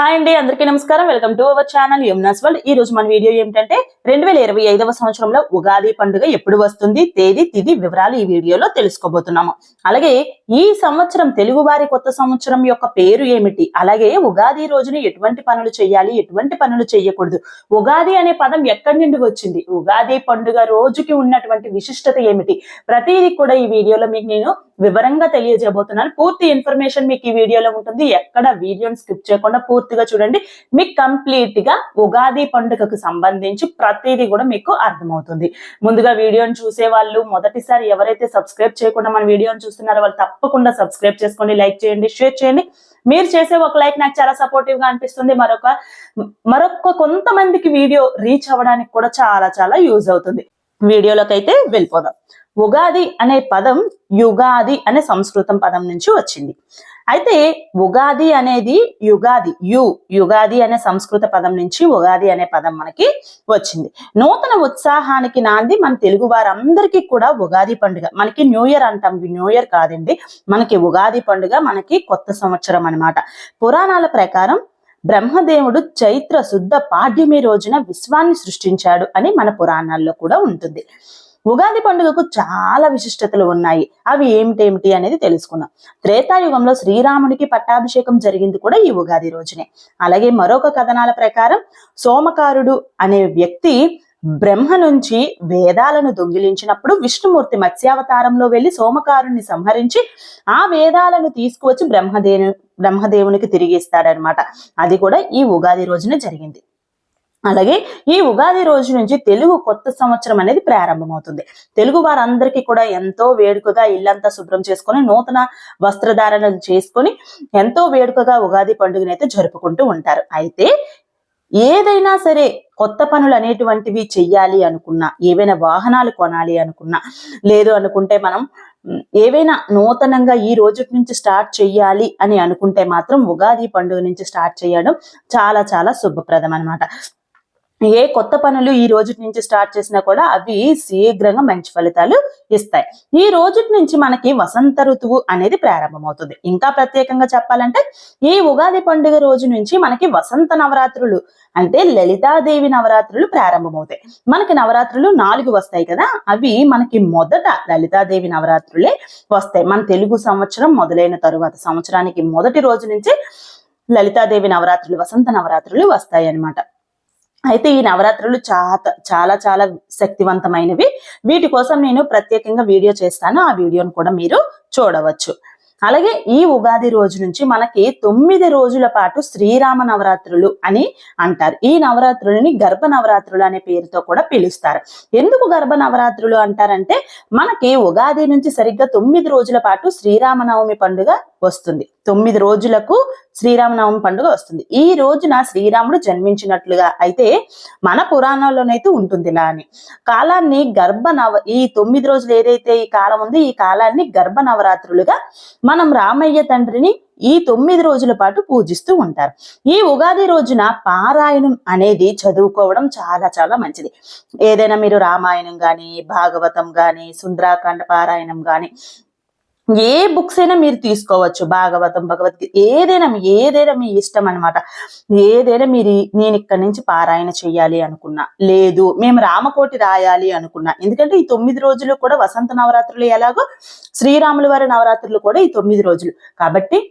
Hi అండి అందరికీ నమస్కారం. Welcome to our channel Yamuna's world. ఈ రోజు మన వీడియో ఏమిటంటే రెండు వేల ఇరవై ఐదవ సంవత్సరంలో ఉగాది పండుగ ఎప్పుడు వస్తుంది తేదీ తిది వివరాలు ఈ వీడియోలో తెలుసుకోబోతున్నాము. అలాగే ఈ సంవత్సరం తెలుగు వారి కొత్త సంవత్సరం యొక్క పేరు ఏమిటి? అలాగే ఉగాది రోజున ఎటువంటి పనులు చేయాలి ఎటువంటి పనులు చేయకూడదు? ఉగాది అనే పదం ఎక్కడి నుండి వచ్చింది? ఉగాది పండుగ రోజుకి ఉన్నటువంటి విశిష్టత ఏమిటి? ప్రతిదీ కూడా ఈ వీడియోలో మీకు నేను వివరంగా తెలియజేయబోతున్నాను. పూర్తి ఇన్ఫర్మేషన్ మీకు ఈ వీడియోలో ఉంటుంది. ఎక్కడ వీడియోని స్కిప్ చేయకుండా పూర్తి పూర్తిగా చూడండి. మీకు కంప్లీట్గా ఉగాది పండుగకు సంబంధించి ప్రతిదీ కూడా మీకు అర్థమవుతుంది. ముందుగా వీడియోని చూసే వాళ్ళు మొదటిసారి ఎవరైతే సబ్స్క్రైబ్ చేయకుండా మన వీడియోని చూస్తున్నారో వాళ్ళు తప్పకుండా సబ్స్క్రైబ్ చేసుకోండి లైక్ చేయండి షేర్ చేయండి. మీరు చేసే ఒక లైక్ నాకు చాలా సపోర్టివ్గా అనిపిస్తుంది. మరొక మరొక కొంతమందికి వీడియో రీచ్ అవ్వడానికి కూడా చాలా చాలా యూజ్ అవుతుంది. వీడియోలోకి అయితే వెళ్ళిపోదాం. ఉగాది అనే పదం యుగాది అనే సంస్కృతం పదం నుంచి వచ్చింది. అయితే ఉగాది అనేది యుగాది యు యుగాది అనే సంస్కృత పదం నుంచి ఉగాది అనే పదం మనకి వచ్చింది. నూతన ఉత్సాహానికి నాంది మన తెలుగు వారందరికీ కూడా ఉగాది పండుగ. మనకి న్యూ ఇయర్ అంటాం న్యూ ఇయర్ కాదండి. మనకి ఉగాది పండుగ మనకి కొత్త సంవత్సరం అన్నమాట. పురాణాల ప్రకారం బ్రహ్మదేవుడు చైత్ర శుద్ధ పాడ్యమి రోజున విశ్వాన్ని సృష్టించాడు అని మన పురాణాల్లో కూడా ఉంటుంది. ఉగాది పండుగకు చాలా విశిష్టతలు ఉన్నాయి. అవి ఏమిటేమిటి అనేది తెలుసుకుందాం. త్రేతాయుగంలో శ్రీరామునికి పట్టాభిషేకం జరిగింది కూడా ఈ ఉగాది రోజునే. అలాగే మరొక కథనాల ప్రకారం సోమకారుడు అనే వ్యక్తి బ్రహ్మ నుంచి వేదాలను దొంగిలించినప్పుడు విష్ణుమూర్తి మత్స్యావతారంలో వెళ్ళి సోమకారుణ్ణి సంహరించి ఆ వేదాలను తీసుకువచ్చి బ్రహ్మదేవు బ్రహ్మదేవునికి తిరిగి ఇస్తాడనమాట అది కూడా ఈ ఉగాది రోజున జరిగింది. అలాగే ఈ ఉగాది రోజు నుంచి తెలుగు కొత్త సంవత్సరం అనేది ప్రారంభమవుతుంది. తెలుగు వారందరికీ కూడా ఎంతో వేడుకగా ఇల్లంతా శుభ్రం చేసుకొని నూతన వస్త్రధారణ చేసుకొని ఎంతో వేడుకగా ఉగాది పండుగను అయితే జరుపుకుంటూ ఉంటారు. అయితే ఏదైనా సరే కొత్త పనులు అనేటువంటివి చెయ్యాలి అనుకున్నా ఏవైనా వాహనాలు కొనాలి అనుకున్నా లేదు అనుకుంటే మనం ఏవైనా నూతనంగా ఈ రోజు నుంచి స్టార్ట్ చెయ్యాలి అని అనుకుంటే మాత్రం ఉగాది పండుగ నుంచి స్టార్ట్ చేయడం చాలా చాలా శుభప్రదం అన్నమాట. ఏ కొత్త పనులు ఈ రోజు నుంచి స్టార్ట్ చేసినా కూడా అవి శీఘ్రంగా మంచి ఫలితాలు ఇస్తాయి. ఈ రోజు నుంచి మనకి వసంత ఋతువు అనేది ప్రారంభమవుతుంది. ఇంకా ప్రత్యేకంగా చెప్పాలంటే ఈ ఉగాది పండుగ రోజు నుంచి మనకి వసంత నవరాత్రులు అంటే లలితాదేవి నవరాత్రులు ప్రారంభమవుతాయి. మనకి నవరాత్రులు నాలుగు వస్తాయి కదా అవి మనకి మొదట లలితాదేవి నవరాత్రులే వస్తాయి. మన తెలుగు సంవత్సరం మొదలైన తరువాత సంవత్సరానికి మొదటి రోజు నుంచి లలితాదేవి నవరాత్రులు వసంత నవరాత్రులు వస్తాయి అన్నమాట అయితే ఈ నవరాత్రులు చాలా చాలా చాలా శక్తివంతమైనవి. వీటి కోసం నేను ప్రత్యేకంగా వీడియో చేస్తాను. ఆ వీడియోను కూడా మీరు చూడవచ్చు. అలాగే ఈ ఉగాది రోజు నుంచి మనకి తొమ్మిది రోజుల పాటు శ్రీరామ నవరాత్రులు అని అంటారు. ఈ నవరాత్రులని గర్భ నవరాత్రులు అనే పేరుతో కూడా పిలుస్తారు. ఎందుకు గర్భ నవరాత్రులు అంటారంటే మనకి ఉగాది నుంచి సరిగ్గా తొమ్మిది రోజుల పాటు శ్రీరామనవమి పండుగ వస్తుంది. తొమ్మిది రోజులకు శ్రీరామనవమి పండుగ వస్తుంది. ఈ రోజున శ్రీరాముడు జన్మించినట్లుగా అయితే మన పురాణాల్లోనైతే ఉంటుంది ఇలా అని కాలాన్ని గర్భ నవ ఈ తొమ్మిది రోజులు ఏదైతే ఈ కాలం ఉందో ఈ కాలాన్ని గర్భ నవరాత్రులుగా మనం రామయ్య తండ్రిని ఈ తొమ్మిది రోజుల పాటు పూజిస్తూ ఉంటారు. ఈ ఉగాది రోజున పారాయణం అనేది చదువుకోవడం చాలా చాలా మంచిది. ఏదైనా మీరు రామాయణం కానీ భాగవతం కానీ సుందరాకాండ పారాయణం కానీ ఏ బుక్స్ అయినా మీరు తీసుకోవచ్చు. భాగవతం భగవద్గీత ఏదైనా ఏదైనా మీ ఇష్టం అన్నమాట. ఏదైనా మీరు నేను ఇక్కడి నుంచి పారాయణ చేయాలి అనుకున్నా. లేదు మేము రామకోటి రాయాలి అనుకున్నా. ఎందుకంటే ఈ తొమ్మిది రోజులు కూడా వసంత నవరాత్రులు ఎలాగో శ్రీరాముల వారి నవరాత్రులు కూడా ఈ తొమ్మిది రోజులు. కాబట్టి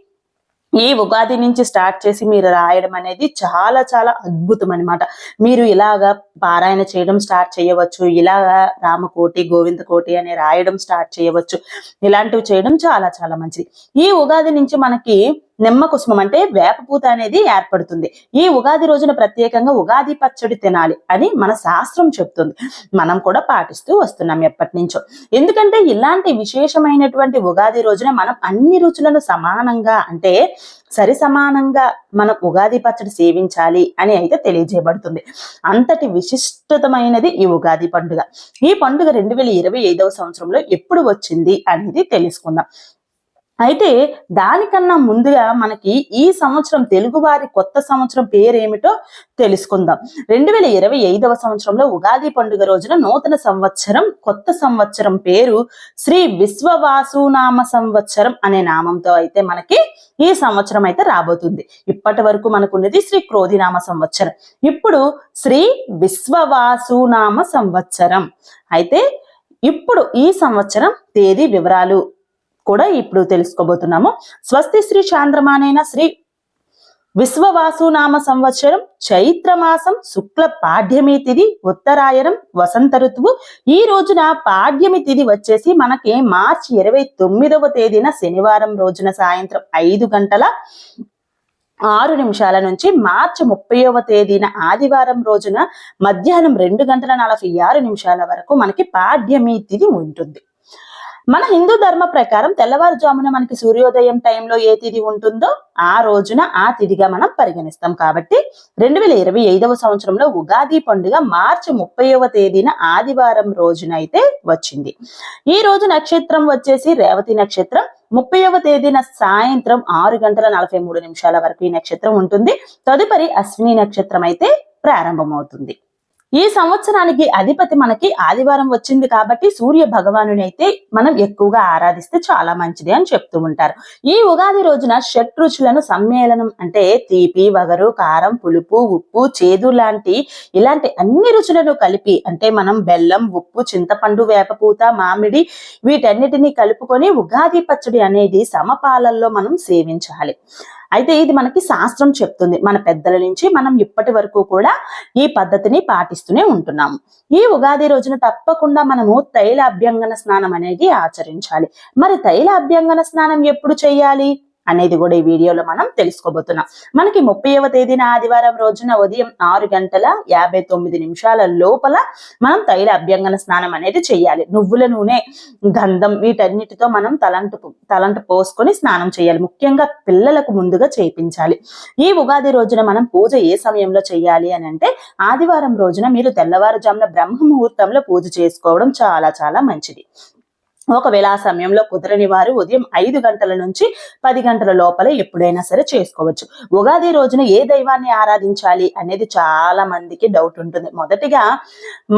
ఈ ఉగాది నుంచి స్టార్ట్ చేసి మీరు రాయడం అనేది చాలా చాలా అద్భుతం అన్నమాట. మీరు ఇలాగా పారాయణ చేయడం స్టార్ట్ చేయవచ్చు. ఇలాగా రామకోటి గోవింద కోటి అని రాయడం స్టార్ట్ చేయవచ్చు. ఇలాంటివి చేయడం చాలా చాలా మంచిది. ఈ ఉగాది నుంచి మనకి నిమ్మ కుసుమం అంటే వేపపూత అనేది ఏర్పడుతుంది. ఈ ఉగాది రోజున ప్రత్యేకంగా ఉగాది పచ్చడి తినాలి అని మన శాస్త్రం చెప్తుంది. మనం కూడా పాటిస్తూ వస్తున్నాం ఎప్పటి నుంచో. ఎందుకంటే ఇలాంటి విశేషమైనటువంటి ఉగాది రోజున మనం అన్ని రుచులను సమానంగా అంటే సరి సమానంగా మనం ఉగాది పచ్చడి సేవించాలి అని అయితే తెలియజేయబడుతుంది. అంతటి విశిష్టతమైనది ఈ ఉగాది పండుగ. ఈ పండుగ రెండు వేల ఇరవై ఐదవ సంవత్సరంలో ఎప్పుడు వచ్చింది అనేది తెలుసుకుందాం. అయితే దానికన్నా ముందుగా మనకి ఈ సంవత్సరం తెలుగువారి కొత్త సంవత్సరం పేరేమిటో తెలుసుకుందాం. రెండు వేల ఇరవై ఐదవ సంవత్సరంలో ఉగాది పండుగ రోజున నూతన సంవత్సరం కొత్త సంవత్సరం పేరు శ్రీ విశ్వవాసునామ సంవత్సరం అనే నామంతో అయితే మనకి ఈ సంవత్సరం అయితే రాబోతుంది. ఇప్పటి వరకు మనకున్నది శ్రీ క్రోధినామ సంవత్సరం. ఇప్పుడు శ్రీ విశ్వవాసునామ సంవత్సరం. అయితే ఇప్పుడు ఈ సంవత్సరం తేదీ వివరాలు కూడా ఇప్పుడు తెలుసుకోబోతున్నాము. స్వస్తి శ్రీ చాంద్రమానైన శ్రీ విశ్వవాసునామ సంవత్సరం చైత్రమాసం శుక్ల పాడ్యమి తిథి ఉత్తరాయణం వసంత ఋతువు. ఈ రోజున పాడ్యమి తిథి వచ్చేసి మనకి మార్చి ఇరవై తొమ్మిదవ తేదీన శనివారం రోజున సాయంత్రం ఐదు గంటల ఆరు నిమిషాల నుంచి మార్చి ముప్పైవ తేదీన ఆదివారం రోజున మధ్యాహ్నం రెండు గంటల నలభై ఆరు నిమిషాల వరకు మనకి పాడ్యమి తిథి ఉంటుంది. మన హిందూ ధర్మ ప్రకారం తెల్లవారుజామున మనకి సూర్యోదయం టైంలో ఏ తిథి ఉంటుందో ఆ రోజున ఆ తిథిగా మనం పరిగణిస్తాం కాబట్టి రెండు వేల ఇరవై ఐదవ సంవత్సరంలో ఉగాది పండుగ మార్చి ముప్పైవ తేదీన ఆదివారం రోజున అయితే వచ్చింది. ఈ రోజు నక్షత్రం వచ్చేసి రేవతి నక్షత్రం. ముప్పైవ తేదీన సాయంత్రం ఆరు గంటల నలభై మూడు నిమిషాల వరకు ఈ నక్షత్రం ఉంటుంది. తదుపరి అశ్విని నక్షత్రం అయితే ప్రారంభమవుతుంది. ఈ సంవత్సరానికి అధిపతి మనకి ఆదివారం వచ్చింది కాబట్టి సూర్య భగవానుని అయితే మనం ఎక్కువగా ఆరాధిస్తే చాలా మంచిది అని చెప్తూ ఉంటారు. ఈ ఉగాది రోజున షట్ రుచులను సమ్మేళనం అంటే తీపి వగరు కారం పులుపు ఉప్పు చేదు లాంటి ఇలాంటి అన్ని రుచులను కలిపి అంటే మనం బెల్లం ఉప్పు చింతపండు వేపపూత మామిడి వీటన్నిటిని కలుపుకొని ఉగాది పచ్చడి అనేది సమపాలల్లో మనం సేవించాలి. అయితే ఇది మనకి శాస్త్రం చెప్తుంది. మన పెద్దల నుంచి మనం ఇప్పటి వరకు కూడా ఈ పద్ధతిని పాటిస్తూనే ఉంటున్నాము. ఈ ఉగాది రోజున తప్పకుండా మనము తైల అభ్యంగన స్నానం అనేది ఆచరించాలి. మరి తైల అభ్యంగన స్నానం ఎప్పుడు చేయాలి? అనేది కూడా ఈ వీడియోలో మనం తెలుసుకోబోతున్నాం. మనకి ముప్పైవ తేదీన ఆదివారం రోజున ఉదయం ఆరు గంటల యాభై తొమ్మిది నిమిషాల లోపల మనం తైల అభ్యంగన స్నానం అనేది చేయాలి. నువ్వుల నూనె గంధం వీటన్నిటితో మనం తలంటు తలంటు పోసుకొని స్నానం చేయాలి. ముఖ్యంగా పిల్లలకు ముందుగా చేయించాలి ఈ ఉగాది రోజున మనం పూజ ఏ సమయంలో చేయాలి అని అంటే ఆదివారం రోజున మీరు తెల్లవారుజామున బ్రహ్మ ముహూర్తంలో పూజ చేసుకోవడం చాలా చాలా మంచిది. ఒకవేళ ఆ సమయంలో కుదరని వారు ఉదయం ఐదు గంటల నుంచి పది గంటల లోపల ఎప్పుడైనా సరే చేసుకోవచ్చు. ఉగాది రోజున ఏ దైవాన్ని ఆరాధించాలి అనేది చాలా మందికి డౌట్ ఉంటుంది. మొదటిగా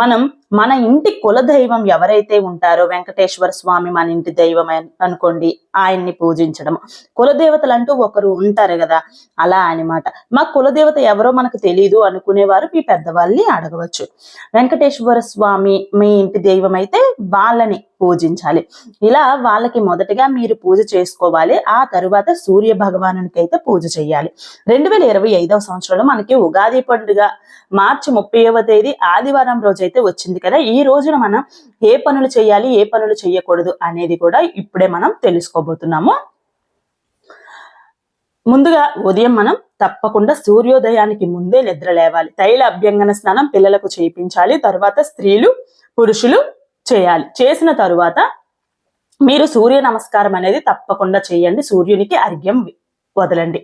మనం మన ఇంటి కుల దైవం ఎవరైతే ఉంటారో వెంకటేశ్వర స్వామి మన ఇంటి దైవం అనుకోండి ఆయన్ని పూజించడం. కులదేవతలు అంటూ ఒకరు ఉంటారు కదా అలా అనమాట. మా కులదేవత ఎవరో మనకు తెలియదు అనుకునేవారు మీ పెద్దవాళ్ళని అడగవచ్చు. వెంకటేశ్వర స్వామి మీ ఇంటి దైవం అయితే వాళ్ళని పూజించాలి. ఇలా వాళ్ళకి మొదటగా మీరు పూజ చేసుకోవాలి ఆ తరువాత సూర్య భగవానునికి అయితే పూజ చేయాలి. రెండు వేల ఇరవై ఐదవ సంవత్సరంలో మనకి ఉగాది పండుగ మార్చి ముప్పైవ తేదీ ఆదివారం రోజు అయితే వచ్చింది కదా. ఈ రోజున మనం ఏ పనులు చేయాలి ఏ పనులు చేయకూడదు అనేది కూడా ఇప్పుడే మనం తెలుసుకోబోతున్నాము ముందుగా ఉదయం మనం తప్పకుండా సూర్యోదయానికి ముందే నిద్ర లేవాలి. తైల అభ్యంగన స్నానం పిల్లలకు చేయించాలి. తర్వాత స్త్రీలు పురుషులు చేయాలి. చేసిన తరువాత మీరు సూర్య నమస్కారం అనేది తప్పకుండా చేయండి. సూర్యునికి అర్ఘ్యం వదలండి.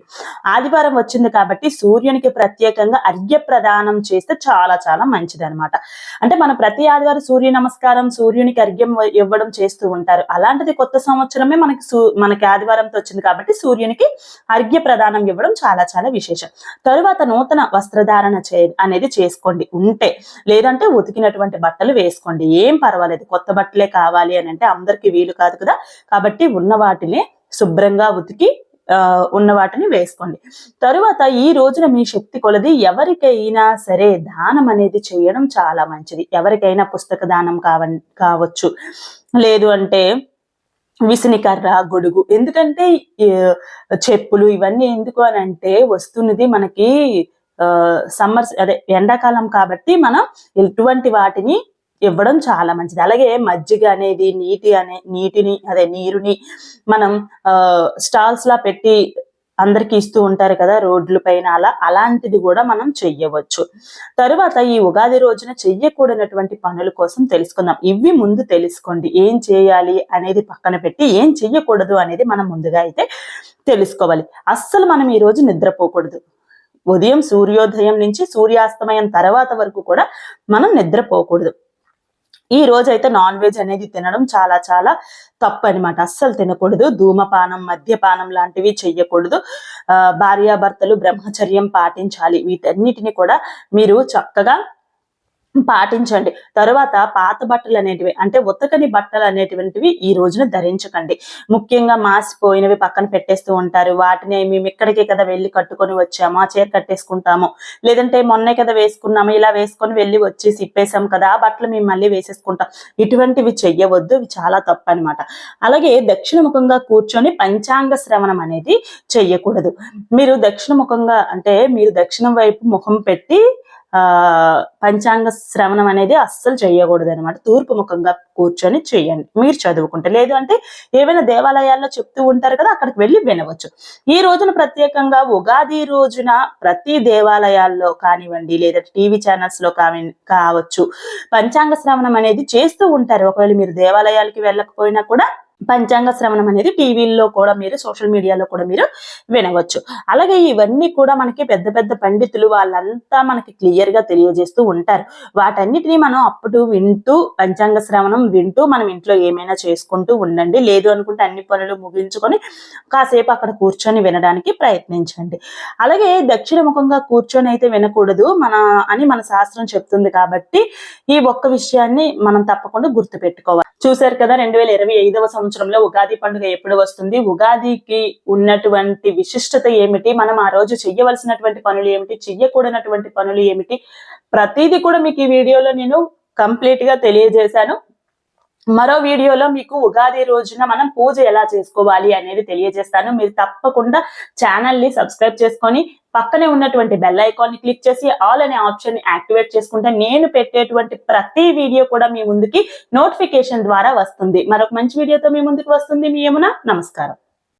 ఆదివారం వచ్చింది కాబట్టి సూర్యునికి ప్రత్యేకంగా అర్ఘ్య ప్రదానం చేస్తే చాలా చాలా మంచిది అనమాట అంటే మన ప్రతి ఆదివారం సూర్య నమస్కారం సూర్యునికి అర్ఘ్యం ఇవ్వడం చేస్తూ ఉంటారు. అలాంటిది కొత్త సంవత్సరమే మనకి సూ మనకి ఆదివారంతో వచ్చింది కాబట్టి సూర్యునికి అర్ఘ్య ప్రదానం ఇవ్వడం చాలా చాలా విశేషం. తరువాత నూతన వస్త్రధారణ చే అనేది చేసుకోండి. ఉంటే లేదంటే ఉతికినటువంటి బట్టలు వేసుకోండి. ఏం పర్వాలేదు. కొత్త బట్టలే కావాలి అని అంటే అందరికీ వీలు కాదు కదా. కాబట్టి ఉన్న వాటిని శుభ్రంగా ఉతికి ఉన్న వాటిని వేసుకోండి. తరువాత ఈ రోజున మీ శక్తి కొలది ఎవరికైనా సరే దానం అనేది చేయడం చాలా మంచిది. ఎవరికైనా పుస్తక దానం కావ కావచ్చు. లేదు అంటే విసినికర్ర గొడుగు. ఎందుకంటే చెప్పులు ఇవన్నీ ఎందుకు అని అంటే వస్తున్నది మనకి సమ్మర్ అదే ఎండాకాలం కాబట్టి మనం ఎటువంటి వాటిని ఇవ్వడం చాలా మంచిది. అలాగే మజ్జిగ అనేది నీటి అనే నీటిని అదే నీరుని మనం స్టాల్స్ లా పెట్టి అందరికి ఇస్తూ ఉంటారు కదా రోడ్ల పైన అలా అలాంటిది కూడా మనం చెయ్యవచ్చు. తరువాత ఈ ఉగాది రోజున చెయ్యకూడనటువంటి పనుల కోసం తెలుసుకుందాం. ఇవి ముందు తెలుసుకోండి. ఏం చేయాలి అనేది పక్కన పెట్టి ఏం చెయ్యకూడదు అనేది మనం ముందుగా అయితే తెలుసుకోవాలి. అస్సలు మనం ఈ రోజు నిద్రపోకూడదు. ఉదయం సూర్యోదయం నుంచి సూర్యాస్తమయం తర్వాత వరకు కూడా మనం నిద్రపోకూడదు. ఈ రోజు అయితే నాన్ వెజ్ అనేది తినడం చాలా చాలా తప్పు అనమాట అస్సలు తినకూడదు. ధూమపానం మద్యపానం లాంటివి చెయ్యకూడదు. ఆ, భార్యాభర్తలు బ్రహ్మచర్యం పాటించాలి. వీటన్నిటిని కూడా మీరు చక్కగా పాటించండి. తరువాత పాత బట్టలు అనేటివి అంటే ఉతకని బట్టలు అనేటువంటివి ఈ రోజున ధరించకండి. ముఖ్యంగా మాసిపోయినవి పక్కన పెట్టేస్తూ ఉంటారు. వాటిని మేము ఇక్కడికే కదా వెళ్ళి కట్టుకొని వచ్చాము ఆ చీర కట్టేసుకుంటాము? లేదంటే మొన్నే కదా వేసుకున్నాము ఇలా వేసుకొని వెళ్ళి వచ్చి సిప్పేసాం కదా ఆ బట్టలు మేము మళ్ళీ వేసేసుకుంటాం. ఇటువంటివి చెయ్యవద్దు ఇవి చాలా తప్పు అనమాట అలాగే దక్షిణ ముఖంగా కూర్చొని పంచాంగ శ్రవణం అనేది చెయ్యకూడదు. మీరు దక్షిణముఖంగా అంటే మీరు దక్షిణం వైపు ముఖం పెట్టి పంచాంగ శ్రవణం అనేది అస్సలు చేయకూడదు అనమాట తూర్పు ముఖంగా కూర్చొని చేయండి మీరు చదువుకుంటే. లేదు అంటే ఏవైనా దేవాలయాల్లో చెప్తూ ఉంటారు కదా అక్కడికి వెళ్ళి వినవచ్చు. ఈ రోజున ప్రత్యేకంగా ఉగాది రోజున ప్రతి దేవాలయాల్లో కానివ్వండి లేదా టీవీ ఛానల్స్లో కాని కావచ్చు పంచాంగ శ్రవణం అనేది చేస్తూ ఉంటారు. ఒకవేళ మీరు దేవాలయాలకి వెళ్ళకపోయినా కూడా పంచాంగ శ్రవణం అనేది టీవీల్లో కూడా మీరు సోషల్ మీడియాలో కూడా మీరు వినవచ్చు. అలాగే ఇవన్నీ కూడా మనకి పెద్ద పెద్ద పండితులు వాళ్ళంతా మనకి క్లియర్గా తెలియజేస్తూ ఉంటారు. వాటన్నిటిని మనం అప్పుడు వింటూ పంచాంగ శ్రవణం వింటూ మనం ఇంట్లో ఏమైనా చేసుకుంటూ ఉండండి. లేదు అనుకుంటే అన్ని పనులు ముగించుకొని కాసేపు అక్కడ కూర్చొని వినడానికి ప్రయత్నించండి. అలాగే దక్షిణ ముఖంగా కూర్చొని అయితే వినకూడదు మన అని మన శాస్త్రం చెప్తుంది కాబట్టి ఈ ఒక్క విషయాన్ని మనం తప్పకుండా గుర్తు పెట్టుకోవాలి చూశారు కదా రెండు వేల ఇరవై ఐదవ సంవత్సరంలో ఉగాది పండుగ ఎప్పుడు వస్తుంది? ఉగాదికి ఉన్నటువంటి విశిష్టత ఏమిటి? మనం ఆ రోజు చెయ్యవలసినటువంటి పనులు ఏమిటి? చెయ్యకూడనటువంటి పనులు ఏమిటి? ప్రతిదీ కూడా మీకు ఈ వీడియోలో నేను కంప్లీట్గా తెలియజేశాను. మరో వీడియోలో మీకు ఉగాది రోజున మనం పూజ ఎలా చేసుకోవాలి అనేది తెలియజేస్తాను. మీరు తప్పకుండా ఛానల్ని సబ్స్క్రైబ్ చేసుకొని పక్కనే ఉన్నటువంటి బెల్ ఐకాన్ని క్లిక్ చేసి ఆల్ అనే ఆప్షన్ని యాక్టివేట్ చేసుకుంటే నేను పెట్టేటువంటి ప్రతి వీడియో కూడా మీ ముందుకి నోటిఫికేషన్ ద్వారా వస్తుంది. మరొక మంచి వీడియోతో మీ ముందుకు వస్తుంది. మీ యమున నమస్కారం.